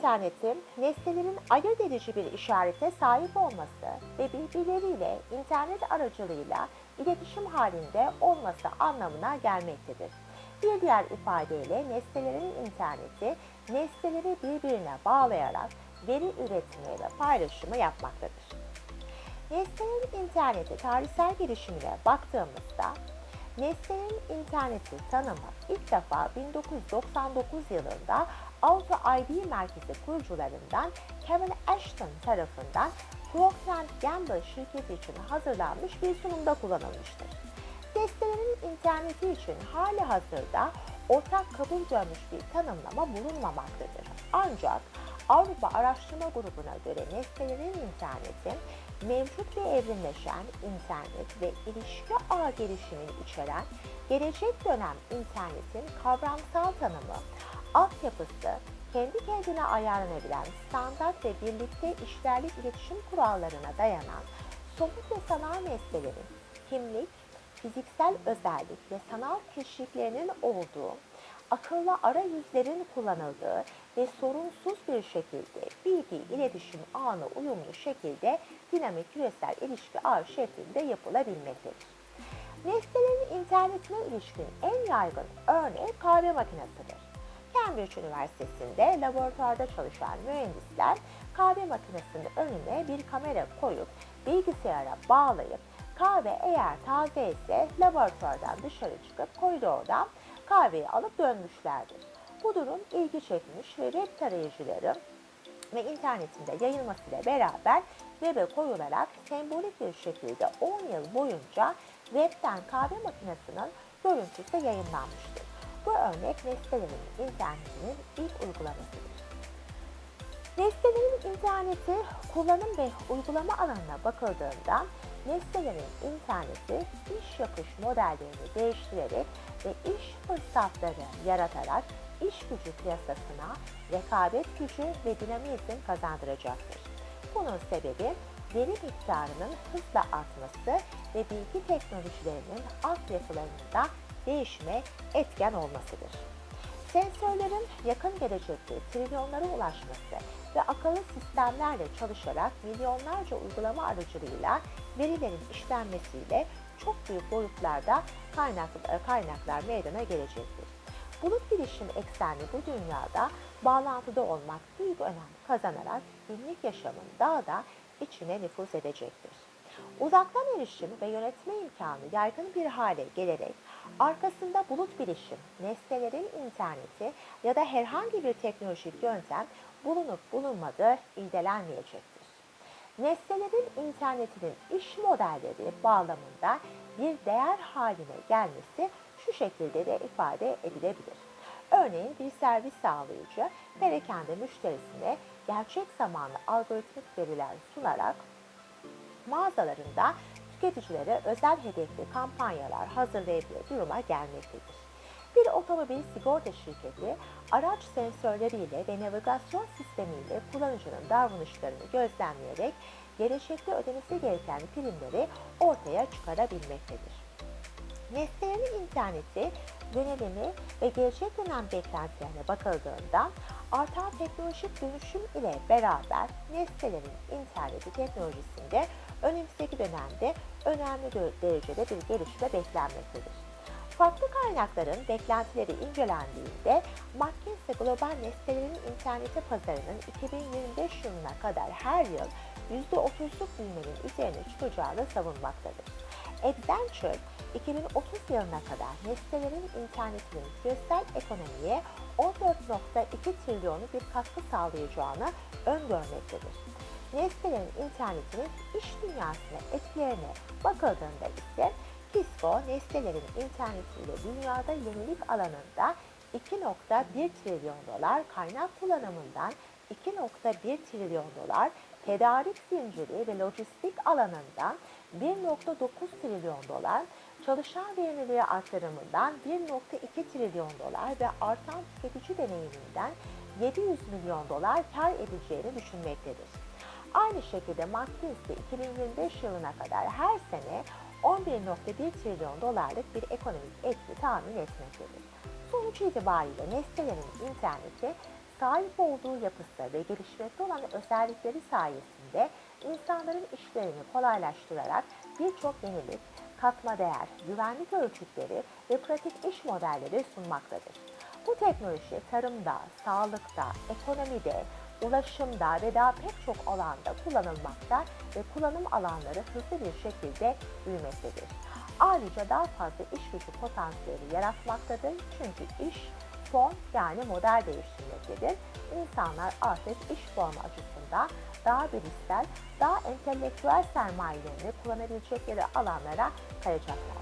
internetin nesnelerin ayırt edici bir işarete sahip olması ve birbirleriyle internet aracılığıyla iletişim halinde olması anlamına gelmektedir. Bir diğer ifadeyle nesnelerin interneti nesneleri birbirine bağlayarak veri üretimi ve paylaşımı yapmaktadır. Nesnelerin interneti tarihsel gelişimine baktığımızda nesnenin interneti tanımı ilk defa 1999 yılında Auto ID merkezi kurucularından Kevin Ashton tarafından Procter Gamble şirketi için hazırlanmış bir sunumda kullanılmıştır. Nesnelerin interneti için hali hazırda ortak kabul görmüş bir tanımlama bulunmamaktadır. Ancak Avrupa Araştırma Grubu'na göre nesnelerin interneti, mevcut ve evrimleşen internet ve ilişki ağ gelişimini içeren gelecek dönem internetin kavramsal tanımı, altyapısı, kendi kendine ayarlanabilen standart ve birlikte işlerlik iletişim kurallarına dayanan somut ve sanal nesnelerin kimlik, fiziksel özellik ve sanal teşviklerinin olduğu, akıllı arayüzlerin kullanıldığı ve sorunsuz bir şekilde bilgi iletişim ağına uyumlu şekilde dinamik küresel ilişki ağı şeklinde yapılabilmektedir. Nesnelerin internetine ilişkin en yaygın örneği kahve makinesidir. Cambridge Üniversitesi'nde laboratuvarda çalışan mühendisler kahve makinesinin önüne bir kamera koyup bilgisayara bağlayıp kahve eğer taze ise laboratuvardan dışarı çıkıp koridordan kahveyi alıp dönmüşlerdir. Bu durum ilgi çekmiş ve web tarayıcıları ve internetinde yayılmasıyla beraber web'e koyularak sembolik bir şekilde 10 yıl boyunca webten kahve makinesinin görüntüsü yayınlanmıştır. Bu örnek nesnelerin internetinin ilk uygulamasıdır. Nesnelerin interneti kullanım ve uygulama alanına bakıldığında nesnelerin interneti iş yapış modellerini değiştirerek ve iş fırsatları yaratarak iş gücü piyasasına rekabet gücü ve dinamizm kazandıracaktır. Bunun sebebi veri miktarının hızla artması ve bilgi teknolojilerinin altyapılarında değişime etken olmasıdır. Sensörlerin yakın gelecekte trilyonlara ulaşması ve akıllı sistemlerle çalışarak milyonlarca uygulama aracılığıyla verilerin işlenmesiyle çok büyük boyutlarda kaynaklar, kaynaklar meydana gelecektir. Bulut bilişim eksenli bu dünyada bağlantıda olmak büyük önem kazanarak günlük yaşamın daha da içine nüfuz edecektir. Uzaktan erişim ve yönetme imkanı yaygın bir hale gelerek arkasında bulut bilişim, nesnelerin interneti ya da herhangi bir teknolojik yöntem bulunup bulunmadığı irdelenmeyecektir. Nesnelerin internetinin iş modelleri bağlamında bir değer haline gelmesi şu şekilde de ifade edilebilir. Örneğin bir servis sağlayıcı perakende müşterisine gerçek zamanlı algoritmik veriler sunarak mağazalarında tüketicilere özel hedefli kampanyalar hazırlayabilir duruma gelmektedir. Bir otomobil sigorta şirketi araç sensörleriyle ve navigasyon sistemiyle kullanıcının davranışlarını gözlemleyerek gelecekte ödemesi gereken primleri ortaya çıkarabilmektedir. Nesnelerin interneti, yönelimi ve gelecek dönem beklentilerine bakıldığında artan teknolojik dönüşüm ile beraber nesnelerin interneti teknolojisinde önümüzdeki dönemde önemli derecede bir gelişme beklenmektedir. Farklı kaynakların beklentileri incelendiğinde McKinsey Global Nesnelerin interneti pazarının 2025 yılına kadar her yıl %30'luk büyümenin üzerine çıkacağını savunmaktadır. Accenture, 2030 yılına kadar nesnelerin internetinin küresel ekonomiye 14.2 trilyonu bir katkı sağlayacağını öngörmektedir. Nesnelerin internetinin iş dünyasına etkilerine bakıldığında ise Cisco, nesnelerin internetiyle dünyada yenilik alanında 2.1 trilyon dolar kaynak kullanımından 2.1 trilyon dolar, tedarik zinciri ve lojistik alanından 1.9 trilyon dolar, çalışan verimliliği artırımından 1.2 trilyon dolar ve artan tüketici deneyiminden 700 milyon dolar kar edeceğini düşünmektedir. Aynı şekilde McKinsey 2025 yılına kadar her sene 11.1 trilyon dolarlık bir ekonomik etki tahmin etmektedir. Sonuç itibariyle nesnelerin interneti sahip olduğu yapısı ve gelişmekte olan özellikleri sayesinde insanların işlerini kolaylaştırarak birçok yenilik, katma değer, güvenlik ölçütleri ve pratik iş modelleri sunmaktadır. Bu teknoloji tarımda, sağlıkta, ekonomide, ulaşımda ve daha pek çok alanda kullanılmakta ve kullanım alanları hızlı bir şekilde büyümektedir. Ayrıca daha fazla iş gücü potansiyeli yaratmaktadır çünkü iş form yani model değiştirmektedir. İnsanlar artık iş formu açısından daha bilişsel, daha entelektüel sermayelerini kullanabilecekleri alanlara kayacaklar.